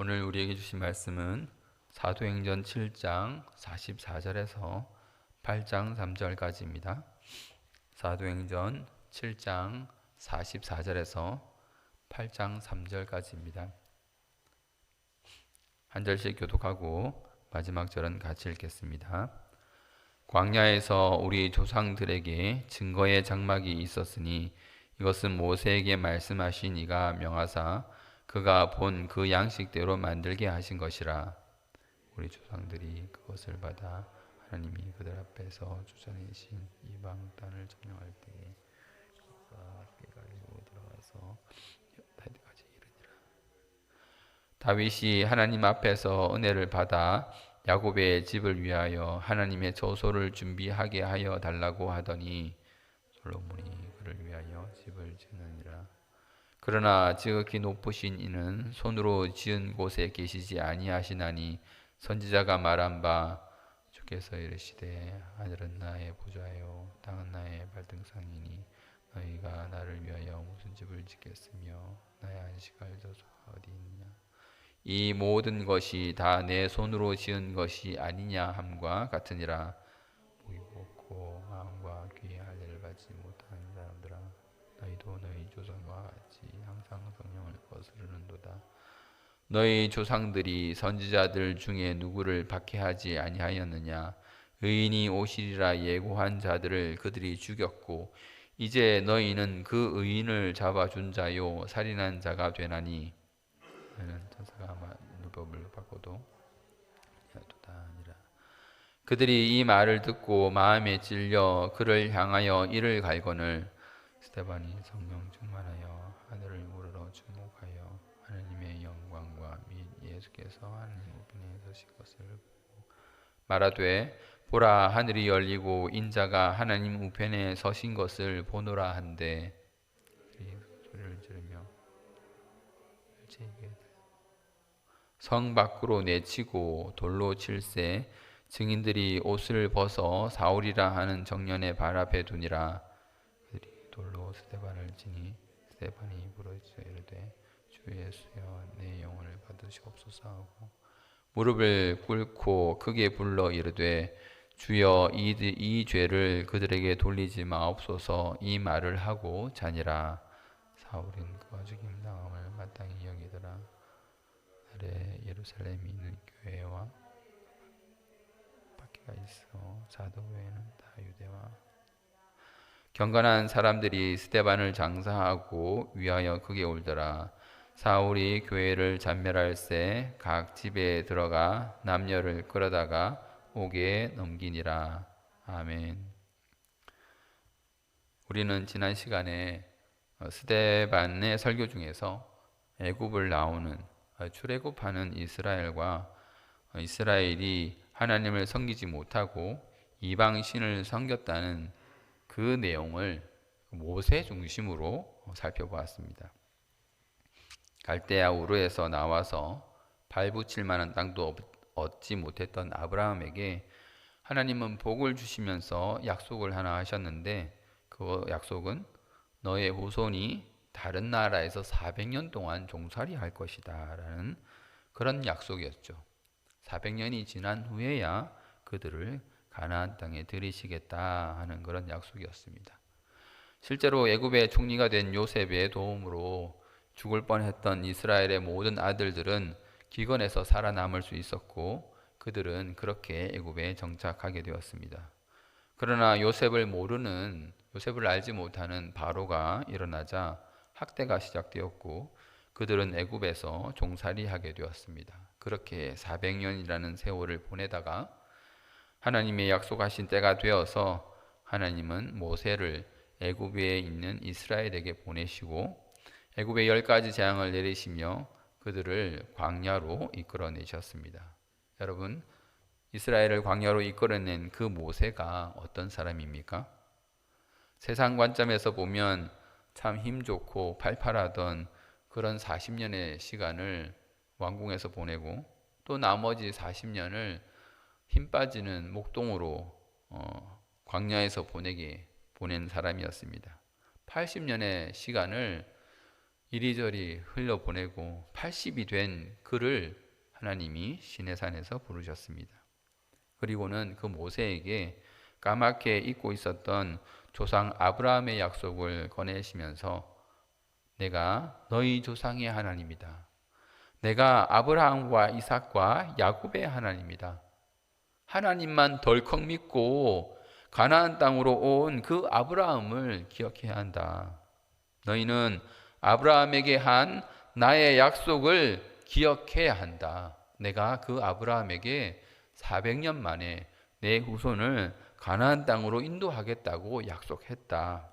오늘 우리에게 주신 말씀은 사도행전 7장 44절에서 8장 3절까지입니다. 사도행전 7장 44절에서 8장 3절까지입니다. 한 절씩 교독하고 마지막 절은 같이 읽겠습니다. 광야에서 우리 조상들에게 증거의 장막이 있었으니 이것은 모세에게 말씀하신 이가 명하사 그가 본 그 양식대로 만들게 하신 것이라 우리 조상들이 그것을 받아 하나님이 그들 앞에서 주장하신 이방 땅을 점령할 때에 가지고 들어가서 다윗까지 이르니라. 다윗이 하나님 앞에서 은혜를 받아 야곱의 집을 위하여 하나님의 저소를 준비하게 하여 달라고 하더니 솔로몬이 그를 위하여 집을 짓느니라 그러나 지극히 높으신 이는 손으로 지은 곳에 계시지 아니하시나니 선지자가 말한 바 주께서 이르시되 하늘은 나의 보좌요 땅은 나의 발등상이니 너희가 나를 위하여 무슨 집을 짓겠으며 나의 안식할 저소가 어디 있느냐? 이 모든 것이 다 내 손으로 지은 것이 아니냐 함과 같으니라. 목이 곱고 마음과 귀에 할 일을 받지 못한 사람들아 너희도 너희 조상과 항상 성령을 거스르는도다. 너희 조상들이 선지자들 중에 누구를 박해하지 아니하였느냐? 의인이 오시리라 예고한 자들을 그들이 죽였고 이제 너희는 그 의인을 잡아준 자요 살인한 자가 되나니? 천사가 누법을 받고도 그들이 이 말을 듣고 마음에 찔려 그를 향하여 이를 갈거늘 스테반이 성령 충만하여 하늘을 우러러 주목하여 하나님의 영광과 및 예수께서 하나님 우편에 서신 것을 보고 말하되 보라 하늘이 열리고 인자가 하나님 우편에 서신 것을 보노라 한데 소리를 지르며 성 밖으로 내치고 돌로 칠세 증인들이 옷을 벗어 사울이라 하는 정년의 발 앞에 두니라 돌로 스테반을 치니 스테반이 부러져 이르되 주 예수여 내 영혼을 받으시옵소서 하고 무릎을 꿇고 크게 불러 이르되 주여 이, 이 죄를 그들에게 돌리지 마옵소서. 이 말을 하고 자니라. 사울은 그와 죽임 당함을 마땅히 여기더라. 아래 예루살렘에 있는 교회와 밖에가 있어 사도 외에는 다 유대와 경건한 사람들이 스테반을 장사하고 위하여 크게 울더라. 사울이 교회를 잔멸할 새 각 집에 들어가 남녀를 끌어다가 옥에 넘기니라. 아멘. 우리는 지난 시간에 스테반의 설교 중에서 애굽을 나오는 출애굽하는 이스라엘과 이스라엘이 하나님을 섬기지 못하고 이방 신을 섬겼다는 그 내용을 모세 중심으로 살펴보았습니다. 갈대아 우르에서 나와서 발붙일 만한 땅도 얻지 못했던 아브라함에게 하나님은 복을 주시면서 약속을 하나 하셨는데 그 약속은 너의 후손이 다른 나라에서 400년 동안 종살이 할 것이다 라는 그런 약속이었죠. 400년이 지난 후에야 그들을 가나안 땅에 들이시겠다 하는 그런 약속이었습니다. 실제로 애굽의 총리가 된 요셉의 도움으로 죽을 뻔했던 이스라엘의 모든 아들들은 기근에서 살아남을 수 있었고 그들은 그렇게 애굽에 정착하게 되었습니다. 그러나 요셉을 모르는 요셉을 알지 못하는 바로가 일어나자 학대가 시작되었고 그들은 애굽에서 종살이하게 되었습니다. 그렇게 400년이라는 세월을 보내다가 하나님의 약속하신 때가 되어서 하나님은 모세를 애굽에 있는 이스라엘에게 보내시고 애굽에 열 가지 재앙을 내리시며 그들을 광야로 이끌어내셨습니다. 여러분, 이스라엘을 광야로 이끌어낸 그 모세가 어떤 사람입니까? 세상 관점에서 보면 참 힘 좋고 팔팔하던 그런 40년의 시간을 왕궁에서 보내고 또 나머지 40년을 힘 빠지는 목동으로 어, 광야에서 보내게 보낸 사람이었습니다. 80년의 시간을 이리저리 흘려보내고 80이 된 그를 하나님이 시내산에서 부르셨습니다. 그리고는 그 모세에게 까맣게 잊고 있었던 조상 아브라함의 약속을 꺼내시면서 내가 너희 조상의 하나님이다. 내가 아브라함과 이삭과 야곱의 하나님이다. 하나님만 덜컥 믿고 가나안 땅으로 온 그 아브라함을 기억해야 한다. 너희는 아브라함에게 한 나의 약속을 기억해야 한다. 내가 그 아브라함에게 400년 만에 내 후손을 가나안 땅으로 인도하겠다고 약속했다.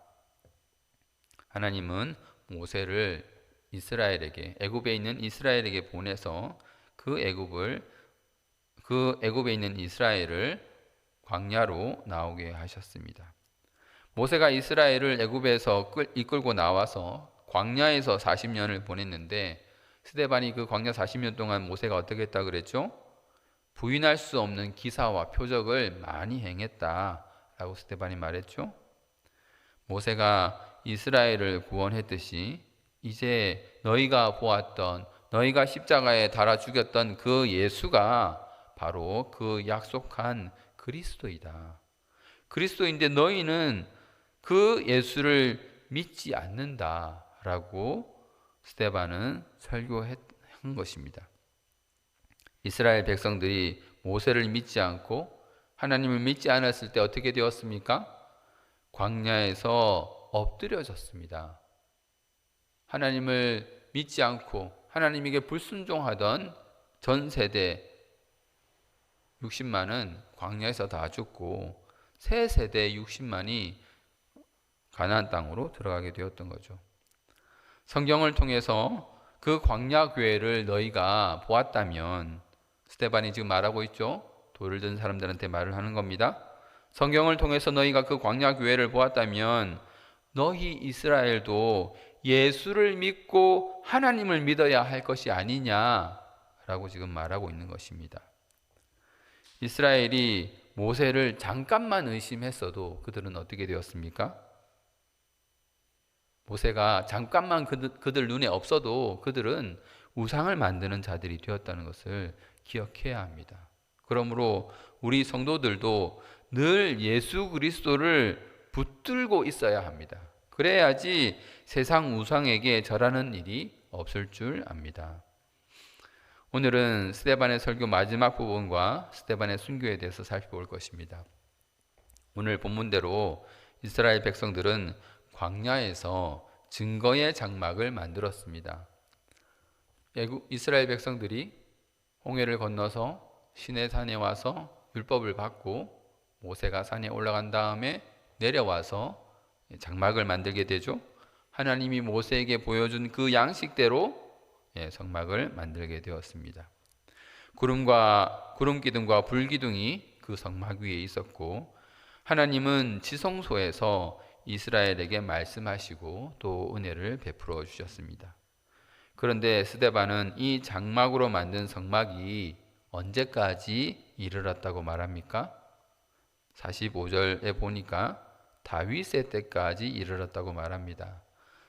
하나님은 모세를 이스라엘에게 애굽에 있는 이스라엘에게 보내서 그 애굽을 그 애굽에 있는 이스라엘을 광야로 나오게 하셨습니다. 모세가 이스라엘을 애굽에서 이끌고 나와서 광야에서 40년을 보냈는데 스데반이 그 광야 40년 동안 모세가 어떻게 했다 그랬죠? 부인할 수 없는 기사와 표적을 많이 행했다라고 스데반이 말했죠. 모세가 이스라엘을 구원했듯이 이제 너희가 보았던 너희가 십자가에 달아 죽였던 그 예수가 바로 그 약속한 그리스도이다. 그리스도인데 너희는 그 예수를 믿지 않는다라고 스테반은 설교한 것입니다. 이스라엘 백성들이 모세를 믿지 않고 하나님을 믿지 않았을 때 어떻게 되었습니까? 광야에서 엎드려졌습니다. 하나님을 믿지 않고 하나님에게 불순종하던 전 세대 60만은 광야에서 다 죽고 새 세대 60만이 가나안 땅으로 들어가게 되었던 거죠. 성경을 통해서 그 광야 교회를 너희가 보았다면 스테반이 지금 말하고 있죠. 돌을 든 사람들한테 말을 하는 겁니다. 성경을 통해서 너희가 그 광야 교회를 보았다면 너희 이스라엘도 예수를 믿고 하나님을 믿어야 할 것이 아니냐라고 지금 말하고 있는 것입니다. 이스라엘이 모세를 잠깐만 의심했어도 그들은 어떻게 되었습니까? 모세가 잠깐만 그들, 눈에 없어도 그들은 우상을 만드는 자들이 되었다는 것을 기억해야 합니다. 그러므로 우리 성도들도 늘 예수 그리스도를 붙들고 있어야 합니다. 그래야지 세상 우상에게 절하는 일이 없을 줄 압니다. 오늘은 스테반의 설교 마지막 부분과 스테반의 순교에 대해서 살펴볼 것입니다. 오늘 본문대로 이스라엘 백성들은 광야에서 증거의 장막을 만들었습니다. 이스라엘 백성들이 홍해를 건너서 시내 산에 와서 율법을 받고 모세가 산에 올라간 다음에 내려와서 장막을 만들게 되죠. 하나님이 모세에게 보여준 그 양식대로 예, 성막을 만들게 되었습니다. 구름과 구름 기둥과 불 기둥이 그 성막 위에 있었고 하나님은 지성소에서 이스라엘에게 말씀하시고 또 은혜를 베풀어 주셨습니다. 그런데 스데반은 이 장막으로 만든 성막이 언제까지 이르렀다고 말합니까? 45절에 보니까 다윗의 때까지 이르렀다고 말합니다.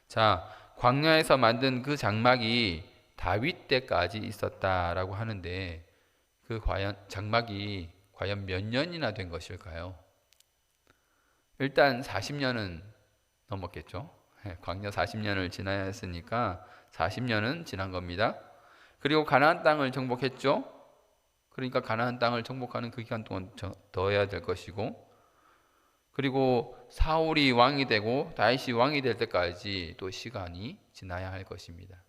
자, 광야에서 만든 그 장막이 다윗 때까지 있었다라고 하는데 그 과연 장막이 과연 몇 년이나 된 것일까요? 일단 40년은 넘었겠죠. 예, 광야 40년을 지나야 했으니까 40년은 지난 겁니다. 그리고 가나안 땅을 정복했죠. 그러니까 가나안 땅을 정복하는 그 기간 동안 더 해야 될 것이고 그리고 사울이 왕이 되고 다윗이 왕이 될 때까지 또 시간이 지나야 할 것입니다.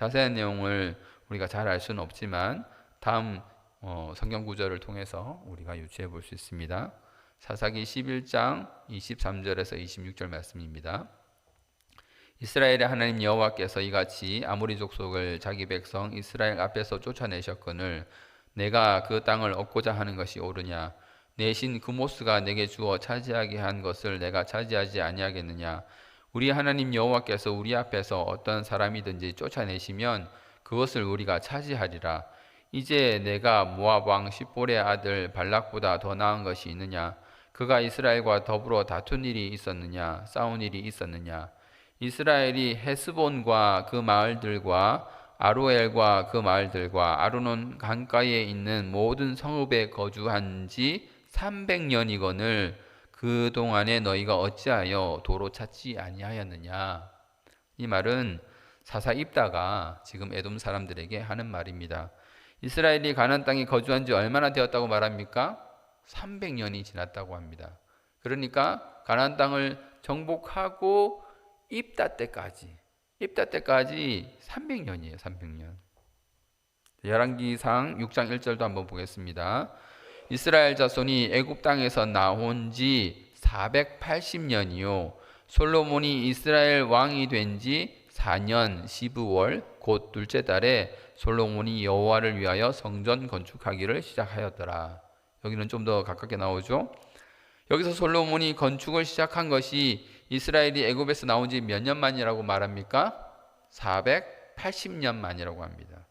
자세한 내용을 우리가 잘 알 수는 없지만 다음 어, 성경 구절을 통해서 우리가 유추해 볼 수 있습니다. 사사기 11장 23절에서 26절 말씀입니다. 이스라엘의 하나님 여호와께서 이같이 아모리 족속을 자기 백성 이스라엘 앞에서 쫓아내셨거늘 내가 그 땅을 얻고자 하는 것이 옳으냐 내신 그모스가 내게 주어 차지하게 한 것을 내가 차지하지 아니하겠느냐 우리 하나님 여호와께서 우리 앞에서 어떤 사람이든지 쫓아내시면 그것을 우리가 차지하리라. 이제 내가 모압 왕 십볼의 아들 발락보다 더 나은 것이 있느냐? 그가 이스라엘과 더불어 다툰 일이 있었느냐? 싸운 일이 있었느냐? 이스라엘이 헤스본과 그 마을들과 아로엘과 그 마을들과 아르논 강가에 있는 모든 성읍에 거주한 지 300년이거늘 그 동안에 너희가 어찌하여 도로 찾지 아니하였느냐 이 말은 사사 입다가 지금 에돔 사람들에게 하는 말입니다. 이스라엘이 가나안 땅에 거주한 지 얼마나 되었다고 말합니까? 300년이 지났다고 합니다. 그러니까 가나안 땅을 정복하고 입다 때까지 입다 때까지 300년이에요. 300년. 열왕기상 6장 1절도 한번 보겠습니다. 이스라엘 자손이 애굽 땅에서 나온 지 480년이요 솔로몬이 이스라엘 왕이 된 지 4년 12월 곧 둘째 달에 솔로몬이 여호와를 위하여 성전 건축하기를 시작하였더라. 여기는 좀 더 가깝게 나오죠. 여기서 솔로몬이 건축을 시작한 것이 이스라엘이 애굽에서 나온 지 몇 년 만이라고 말합니까? 480년 만이라고 합니다.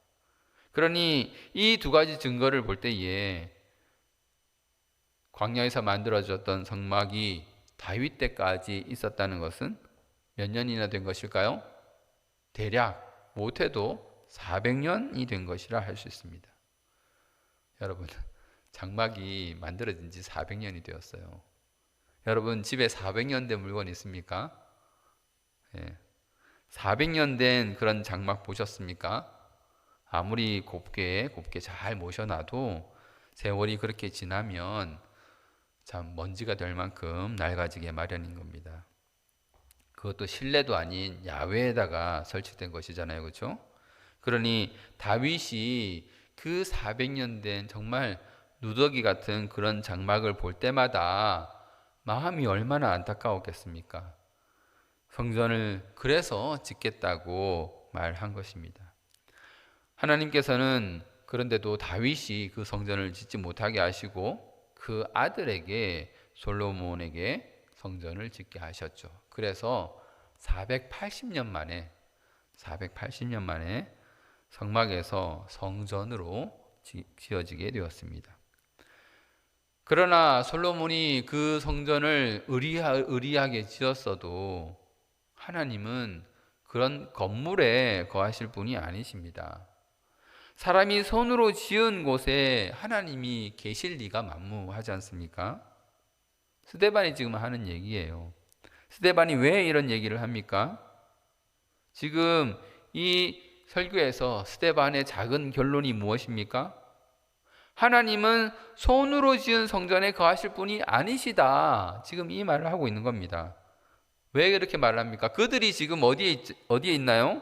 그러니 이 두 가지 증거를 볼 때에 광야에서 만들어졌던 성막이 다윗 때까지 있었다는 것은 몇 년이나 된 것일까요? 대략 못해도 400년이 된 것이라 할 수 있습니다. 여러분, 장막이 만들어진 지 400년이 되었어요. 여러분 집에 400년 된 물건 있습니까? 예. 400년 된 그런 장막 보셨습니까? 아무리 곱게 곱게 잘 모셔놔도 세월이 그렇게 지나면 참 먼지가 될 만큼 낡아지게 마련인 겁니다. 그것도 실내도 아닌 야외에다가 설치된 것이잖아요. 그렇죠? 그러니 다윗이 그 400년 된 정말 누더기 같은 그런 장막을 볼 때마다 마음이 얼마나 안타까웠겠습니까? 성전을 그래서 짓겠다고 말한 것입니다. 하나님께서는 그런데도 다윗이 그 성전을 짓지 못하게 하시고 그 아들에게 솔로몬에게 성전을 짓게 하셨죠. 그래서 480년 만에 480년 만에 성막에서 성전으로 지어지게 되었습니다. 그러나 솔로몬이 그 성전을 의리하, 의리하게 지었어도 하나님은 그런 건물에 거하실 분이 아니십니다. 사람이 손으로 지은 곳에 하나님이 계실 리가 만무하지 않습니까? 스데반이 지금 하는 얘기예요. 스데반이 왜 이런 얘기를 합니까? 지금 이 설교에서 스데반의 작은 결론이 무엇입니까? 하나님은 손으로 지은 성전에 거하실 분이 아니시다. 지금 이 말을 하고 있는 겁니다. 왜 그렇게 말을 합니까? 그들이 지금 어디에, 있, 어디에 있나요?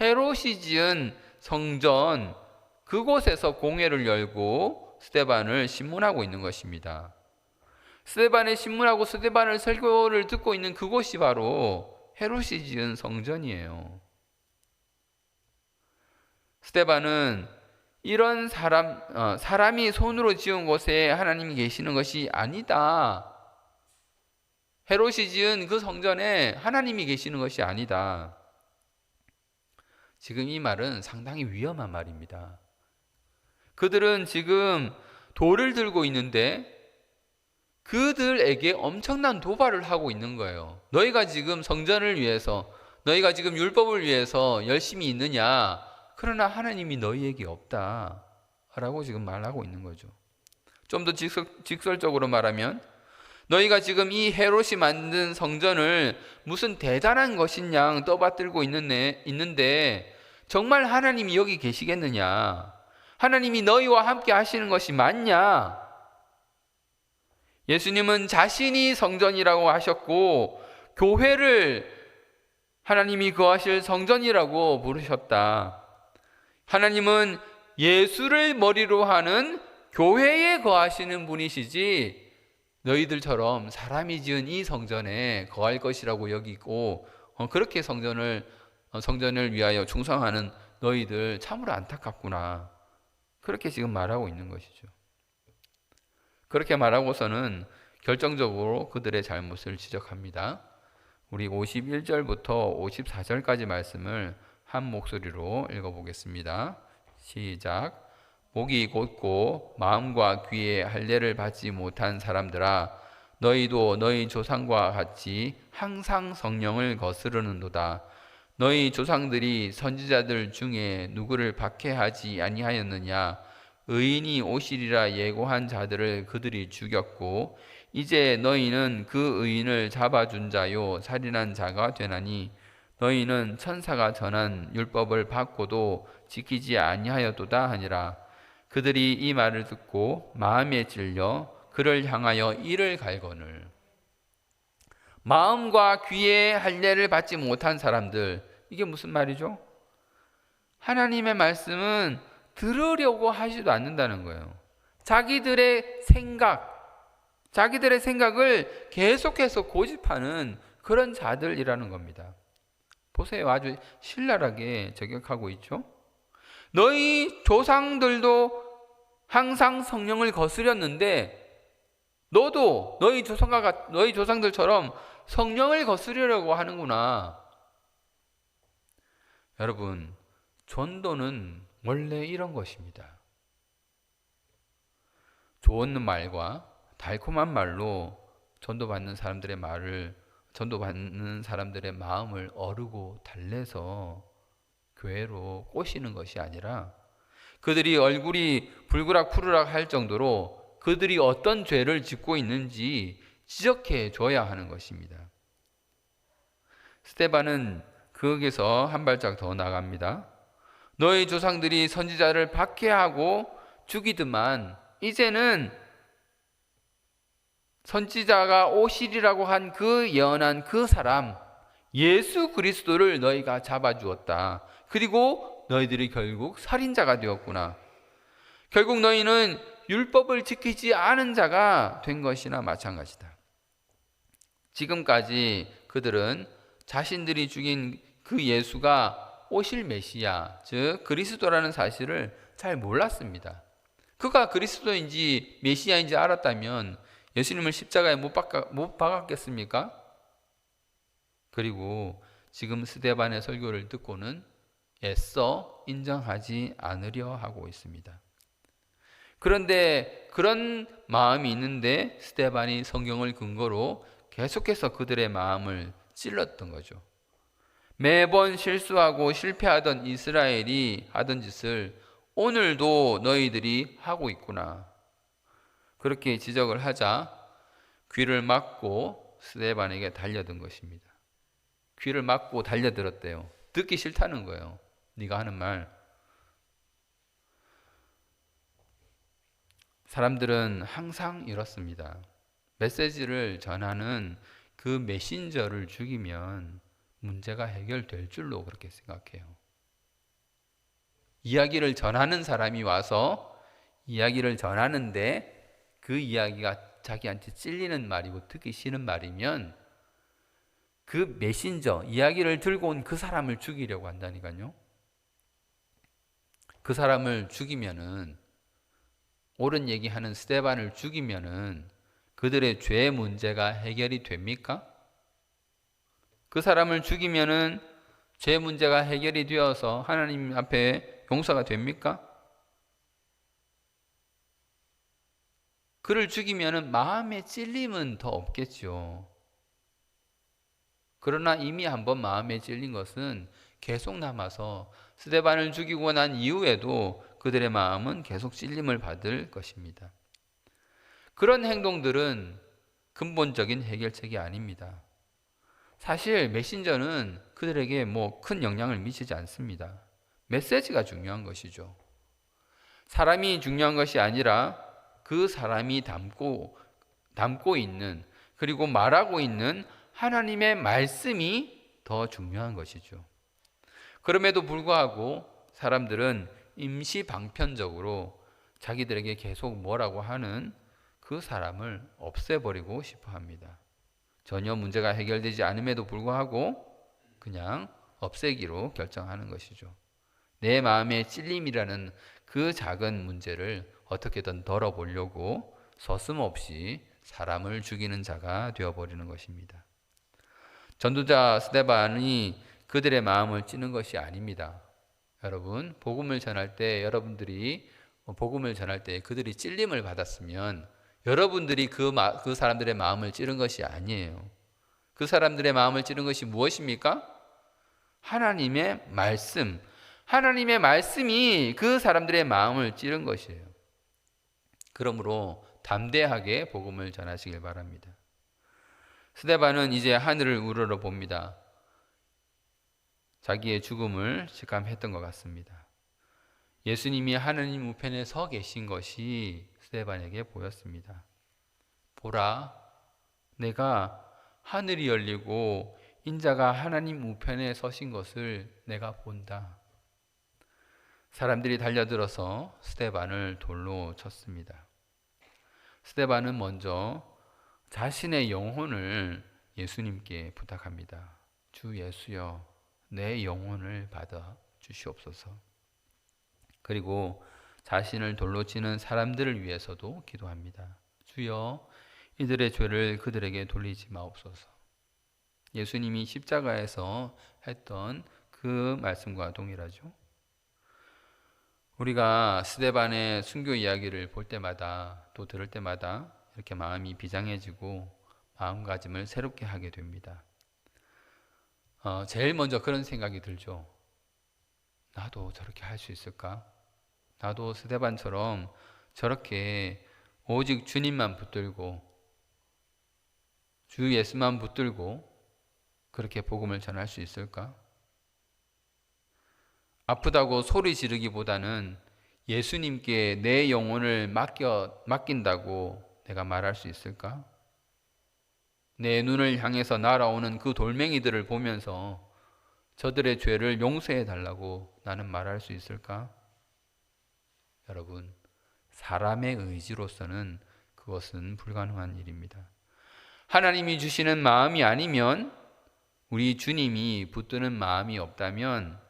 헤롯이 지은 성전, 그곳에서 공회를 열고 스테반을 신문하고 있는 것입니다. 스테반의 신문하고 스테반을 설교를 듣고 있는 그곳이 바로 헤롯이 지은 성전이에요. 스테반은 이런 사람, 어, 사람이 손으로 지은 곳에 하나님이 계시는 것이 아니다. 헤롯이 지은 그 성전에 하나님이 계시는 것이 아니다. 지금 이 말은 상당히 위험한 말입니다. 그들은 지금 돌을 들고 있는데 그들에게 엄청난 도발을 하고 있는 거예요. 너희가 지금 성전을 위해서, 너희가 지금 율법을 위해서 열심히 있느냐? 그러나 하나님이 너희에게 없다. 라고 지금 말하고 있는 거죠. 좀 더 직설적으로 말하면 너희가 지금 이 헤롯이 만든 성전을 무슨 대단한 것인 양 떠받들고 있는데, 정말 하나님이 여기 계시겠느냐? 하나님이 너희와 함께 하시는 것이 맞냐? 예수님은 자신이 성전이라고 하셨고 교회를 하나님이 거하실 성전이라고 부르셨다. 하나님은 예수를 머리로 하는 교회에 거하시는 분이시지 너희들처럼 사람이 지은 이 성전에 거할 것이라고 여기고 어, 그렇게 성전을 어, 성전을 위하여 충성하는 너희들 참으로 안타깝구나. 그렇게 지금 말하고 있는 것이죠. 그렇게 말하고서는 결정적으로 그들의 잘못을 지적합니다. 우리 51절부터 54절까지 말씀을 한 목소리로 읽어보겠습니다. 시작. 목이 곧고 마음과 귀에 할례를 받지 못한 사람들아 너희도 너희 조상과 같이 항상 성령을 거스르는도다. 너희 조상들이 선지자들 중에 누구를 박해하지 아니하였느냐? 의인이 오시리라 예고한 자들을 그들이 죽였고 이제 너희는 그 의인을 잡아준 자요 살인한 자가 되나니 너희는 천사가 전한 율법을 받고도 지키지 아니하였도다 하니라 그들이 이 말을 듣고 마음에 찔려 그를 향하여 이를 갈거늘 마음과 귀의 할례를 받지 못한 사람들 이게 무슨 말이죠? 하나님의 말씀은 들으려고 하지도 않는다는 거예요. 자기들의 생각, 자기들의 생각을 계속해서 고집하는 그런 자들이라는 겁니다. 보세요. 아주 신랄하게 저격하고 있죠. 너희 조상들도 항상 성령을 거스렸는데 너도 너희 조상과 너희 조상들처럼 성령을 거스르려고 하는구나. 여러분, 전도는 원래 이런 것입니다. 좋은 말과 달콤한 말로 전도받는 사람들의 말을 전도받는 사람들의 마음을 어르고 달래서 교회로 꼬시는 것이 아니라 그들이 얼굴이 불그락 푸르락 할 정도로 그들이 어떤 죄를 짓고 있는지 지적해 줘야 하는 것입니다. 스테반은 거기서 한 발짝 더 나갑니다. 너희 조상들이 선지자를 박해하고 죽이더만 이제는 선지자가 오시리라고 한 그 예언한 그 사람 예수 그리스도를 너희가 잡아 주었다. 그리고 너희들이 결국 살인자가 되었구나. 결국 너희는 율법을 지키지 않은 자가 된 것이나 마찬가지다. 지금까지 그들은 자신들이 죽인 그 예수가 오실 메시아, 즉 그리스도라는 사실을 잘 몰랐습니다. 그가 그리스도인지 메시아인지 알았다면 예수님을 십자가에 못, 박아, 못 박았겠습니까? 그리고 지금 스데반의 설교를 듣고는 애써 인정하지 않으려 하고 있습니다. 그런데 그런 마음이 있는데 스데반이 성경을 근거로 계속해서 그들의 마음을 찔렀던 거죠. 매번 실수하고 실패하던 이스라엘이 하던 짓을 오늘도 너희들이 하고 있구나. 그렇게 지적을 하자 귀를 막고 스데반에게 달려든 것입니다. 귀를 막고 달려들었대요. 듣기 싫다는 거예요. 네가 하는 말. 사람들은 항상 이렇습니다. 메시지를 전하는 그 메신저를 죽이면 문제가 해결될 줄로 그렇게 생각해요. 이야기를 전하는 사람이 와서 이야기를 전하는데 그 이야기가 자기한테 찔리는 말이고 듣기 싫은 말이면 그 메신저, 이야기를 들고 온 그 사람을 죽이려고 한다니까요. 그 사람을 죽이면은 옳은 얘기하는 스테반을 죽이면은 그들의 죄 문제가 해결이 됩니까? 그 사람을 죽이면은 죄 문제가 해결이 되어서 하나님 앞에 용서가 됩니까? 그를 죽이면 마음의 찔림은 더 없겠죠. 그러나 이미 한번 마음에 찔린 것은 계속 남아서 스데반을 죽이고 난 이후에도 그들의 마음은 계속 찔림을 받을 것입니다. 그런 행동들은 근본적인 해결책이 아닙니다. 사실 메신저는 그들에게 뭐 큰 영향을 미치지 않습니다. 메시지가 중요한 것이죠. 사람이 중요한 것이 아니라 그 사람이 담고 담고 있는 그리고 말하고 있는 하나님의 말씀이 더 중요한 것이죠. 그럼에도 불구하고 사람들은 임시 방편적으로 자기들에게 계속 뭐라고 하는 그 사람을 없애버리고 싶어 합니다. 전혀 문제가 해결되지 않음에도 불구하고 그냥 없애기로 결정하는 것이죠. 내 마음의 찔림이라는 그 작은 문제를 어떻게든 덜어보려고 서슴없이 사람을 죽이는 자가 되어버리는 것입니다. 전도자 스데반이 그들의 마음을 찌는 것이 아닙니다. 여러분, 복음을 전할 때 여러분들이 복음을 전할 때 그들이 찔림을 받았으면 여러분들이 그, 마, 그 사람들의 마음을 찌른 것이 아니에요. 그 사람들의 마음을 찌른 것이 무엇입니까? 하나님의 말씀. 하나님의 말씀이 그 사람들의 마음을 찌른 것이에요. 그러므로 담대하게 복음을 전하시길 바랍니다. 스데반은 이제 하늘을 우러러 봅니다. 자기의 죽음을 직감했던 것 같습니다. 예수님이 하나님 우편에 서 계신 것이 스데반에게 보였습니다. 보라, 내가 하늘이 열리고 인자가 하나님 우편에 서신 것을 내가 본다. 사람들이 달려들어서 스데반을 돌로 쳤습니다. 스데반은 먼저 자신의 영혼을 예수님께 부탁합니다. 주 예수여, 내 영혼을 받아 주시옵소서. 그리고 자신을 돌로 치는 사람들을 위해서도 기도합니다. 주여, 이들의 죄를 그들에게 돌리지 마옵소서. 예수님이 십자가에서 했던 그 말씀과 동일하죠. 우리가 스데반의 순교 이야기를 볼 때마다 또 들을 때마다 이렇게 마음이 비장해지고 마음가짐을 새롭게 하게 됩니다. 어, 제일 먼저 그런 생각이 들죠. 나도 저렇게 할 수 있을까? 나도 스데반처럼 저렇게 오직 주님만 붙들고 주 예수만 붙들고 그렇게 복음을 전할 수 있을까? 아프다고 소리 지르기보다는 예수님께 내 영혼을 맡겨 맡긴다고 내가 말할 수 있을까? 내 눈을 향해서 날아오는 그 돌멩이들을 보면서 저들의 죄를 용서해 달라고 나는 말할 수 있을까? 여러분, 사람의 의지로서는 그것은 불가능한 일입니다. 하나님이 주시는 마음이 아니면 우리 주님이 붙드는 마음이 없다면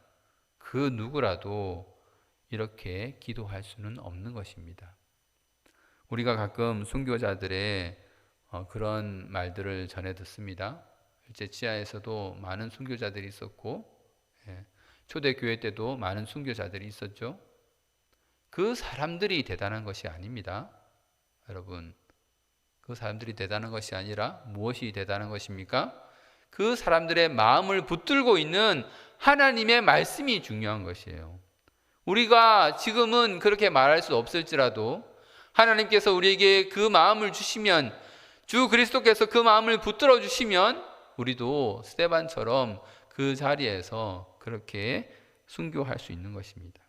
그 누구라도 이렇게 기도할 수는 없는 것입니다. 우리가 가끔 순교자들의 어, 그런 말들을 전해 듣습니다. 일제 치하에서도 많은 순교자들이 있었고 예, 초대교회 때도 많은 순교자들이 있었죠. 그 사람들이 대단한 것이 아닙니다. 여러분, 그 사람들이 대단한 것이 아니라 무엇이 대단한 것입니까? 그 사람들의 마음을 붙들고 있는 하나님의 말씀이 중요한 것이에요. 우리가 지금은 그렇게 말할 수 없을지라도 하나님께서 우리에게 그 마음을 주시면 주 그리스도께서 그 마음을 붙들어 주시면 우리도 스테반처럼 그 자리에서 그렇게 순교할 수 있는 것입니다.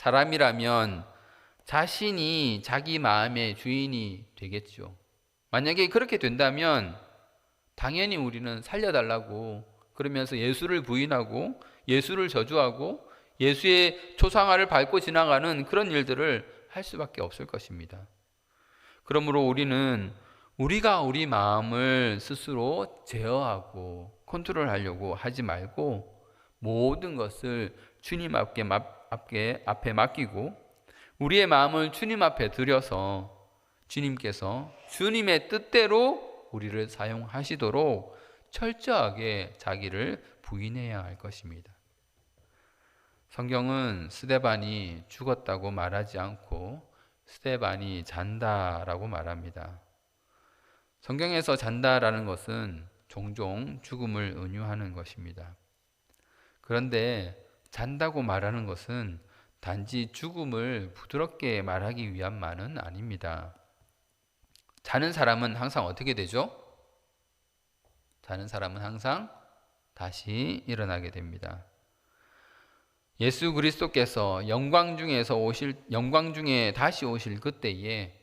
사람이라면 자신이 자기 마음의 주인이 되겠죠. 만약에 그렇게 된다면 당연히 우리는 살려달라고 그러면서 예수를 부인하고 예수를 저주하고 예수의 초상화를 밟고 지나가는 그런 일들을 할 수밖에 없을 것입니다. 그러므로 우리는 우리가 우리 마음을 스스로 제어하고 컨트롤하려고 하지 말고 모든 것을 주님 앞에, 앞에, 앞에 맡기고 우리의 마음을 주님 앞에 들여서 주님께서 주님의 뜻대로 우리를 사용하시도록 철저하게 자기를 부인해야 할 것입니다. 성경은 스데반이 죽었다고 말하지 않고 스데반이 잔다라고 말합니다. 성경에서 잔다라는 것은 종종 죽음을 은유하는 것입니다. 그런데 잔다고 말하는 것은 단지 죽음을 부드럽게 말하기 위함만은 아닙니다. 자는 사람은 항상 어떻게 되죠? 자는 사람은 항상 다시 일어나게 됩니다. 예수 그리스도께서 영광 중에서 오실 영광 중에 다시 오실 그때에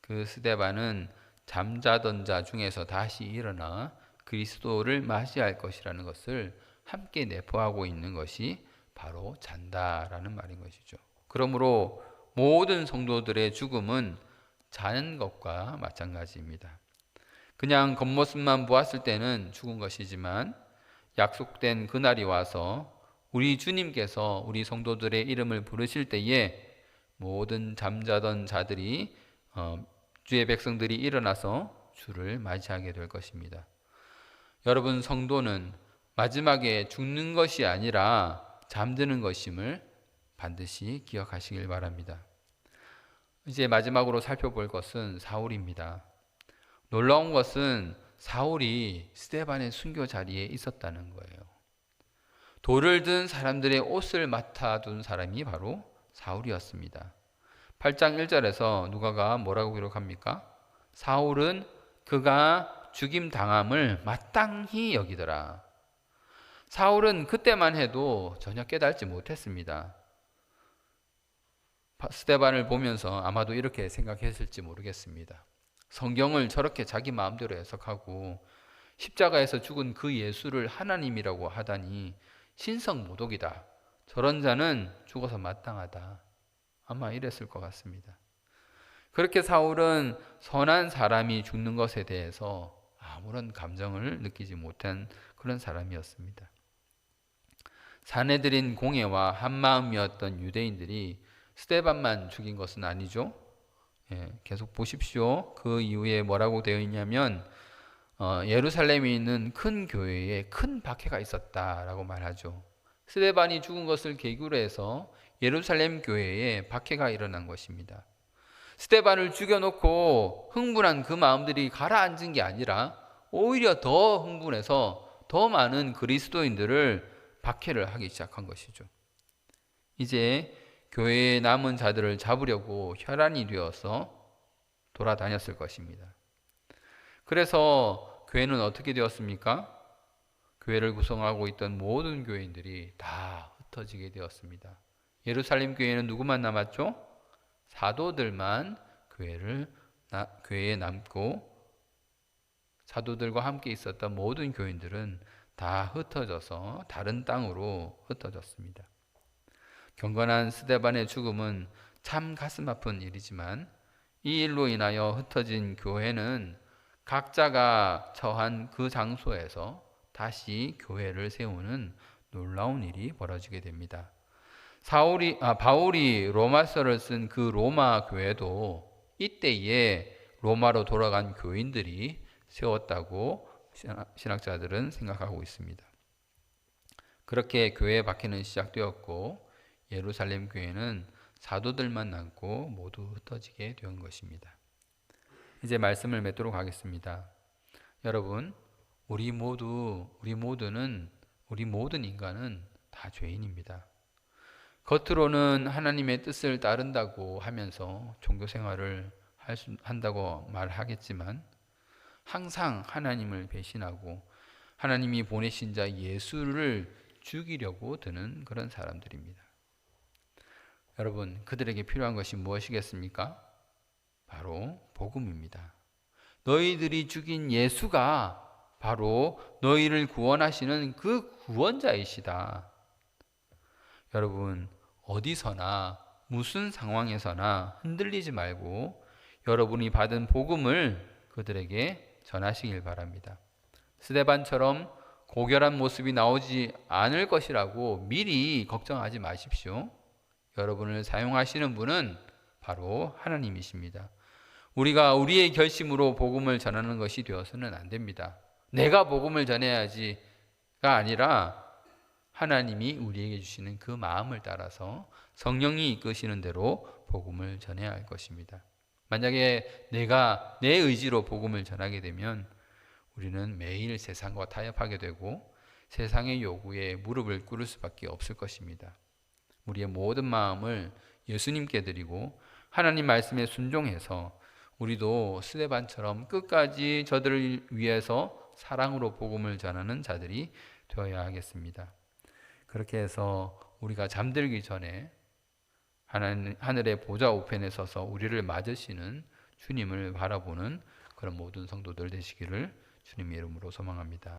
그 스데반은 잠자던 자 중에서 다시 일어나 그리스도를 맞이할 것이라는 것을 함께 내포하고 있는 것이 바로 잔다라는 말인 것이죠. 그러므로 모든 성도들의 죽음은 자는 것과 마찬가지입니다. 그냥 겉모습만 보았을 때는 죽은 것이지만 약속된 그날이 와서 우리 주님께서 우리 성도들의 이름을 부르실 때에 모든 잠자던 자들이 어, 주의 백성들이 일어나서 주를 맞이하게 될 것입니다. 여러분 성도는 마지막에 죽는 것이 아니라 잠드는 것임을 반드시 기억하시길 바랍니다. 이제 마지막으로 살펴볼 것은 사울입니다. 놀라운 것은 사울이 스테반의 순교 자리에 있었다는 거예요. 돌을 든 사람들의 옷을 맡아둔 사람이 바로 사울이었습니다. 8장 1절에서 누가가 뭐라고 기록합니까? 사울은 그가 죽임 당함을 마땅히 여기더라. 사울은 그때만 해도 전혀 깨닫지 못했습니다. 스테반을 보면서 아마도 이렇게 생각했을지 모르겠습니다. 성경을 저렇게 자기 마음대로 해석하고 십자가에서 죽은 그 예수를 하나님이라고 하다니 신성 모독이다. 저런 자는 죽어서 마땅하다. 아마 이랬을 것 같습니다. 그렇게 사울은 선한 사람이 죽는 것에 대해서 아무런 감정을 느끼지 못한 그런 사람이었습니다. 사내들인 공예와 한마음이었던 유대인들이 스테반만 죽인 것은 아니죠. 예, 계속 보십시오. 그 이후에 뭐라고 되어 있냐면 어, 예루살렘에 있는 큰 교회에 큰 박해가 있었다라고 말하죠. 스테반이 죽은 것을 계기로 해서 예루살렘 교회에 박해가 일어난 것입니다. 스테반을 죽여놓고 흥분한 그 마음들이 가라앉은 게 아니라 오히려 더 흥분해서 더 많은 그리스도인들을 박해를 하기 시작한 것이죠. 이제 교회에 남은 자들을 잡으려고 혈안이 되어서 돌아다녔을 것입니다. 그래서 교회는 어떻게 되었습니까? 교회를 구성하고 있던 모든 교인들이 다 흩어지게 되었습니다. 예루살렘 교회는 누구만 남았죠? 사도들만 교회를 나, 교회에 남고 사도들과 함께 있었던 모든 교인들은 다 흩어져서 다른 땅으로 흩어졌습니다. 경건한 스데반의 죽음은 참 가슴 아픈 일이지만 이 일로 인하여 흩어진 교회는 각자가 처한 그 장소에서 다시 교회를 세우는 놀라운 일이 벌어지게 됩니다. 사울이 아, 바울이 로마서를 쓴 그 로마 교회도 이때에 로마로 돌아간 교인들이 세웠다고 신학자들은 생각하고 있습니다. 그렇게 교회 박해는 시작되었고 예루살렘 교회는 사도들만 남고 모두 흩어지게 된 것입니다. 이제 말씀을 맺도록 하겠습니다. 여러분, 우리 모두 우리 모두는 우리 모든 인간은 다 죄인입니다. 겉으로는 하나님의 뜻을 따른다고 하면서 종교 생활을 수, 한다고 말하겠지만 항상 하나님을 배신하고 하나님이 보내신 자 예수를 죽이려고 드는 그런 사람들입니다. 여러분, 그들에게 필요한 것이 무엇이겠습니까? 바로 복음입니다. 너희들이 죽인 예수가 바로 너희를 구원하시는 그 구원자이시다. 여러분, 어디서나 무슨 상황에서나 흔들리지 말고 여러분이 받은 복음을 그들에게 전하시길 바랍니다. 스데반처럼 고결한 모습이 나오지 않을 것이라고 미리 걱정하지 마십시오. 여러분을 사용하시는 분은 바로 하나님이십니다. 우리가 우리의 결심으로 복음을 전하는 것이 되어서는 안 됩니다. 내가 복음을 전해야지가 아니라 하나님이 우리에게 주시는 그 마음을 따라서 성령이 이끄시는 대로 복음을 전해야 할 것입니다. 만약에 내가 내 의지로 복음을 전하게 되면 우리는 매일 세상과 타협하게 되고 세상의 요구에 무릎을 꿇을 수밖에 없을 것입니다. 우리의 모든 마음을 예수님께 드리고 하나님 말씀에 순종해서 우리도 스데반처럼 끝까지 저들을 위해서 사랑으로 복음을 전하는 자들이 되어야 하겠습니다. 그렇게 해서 우리가 잠들기 전에 하늘의 보좌 우편에 서서 우리를 맞으시는 주님을 바라보는 그런 모든 성도들 되시기를 주님의 이름으로 소망합니다.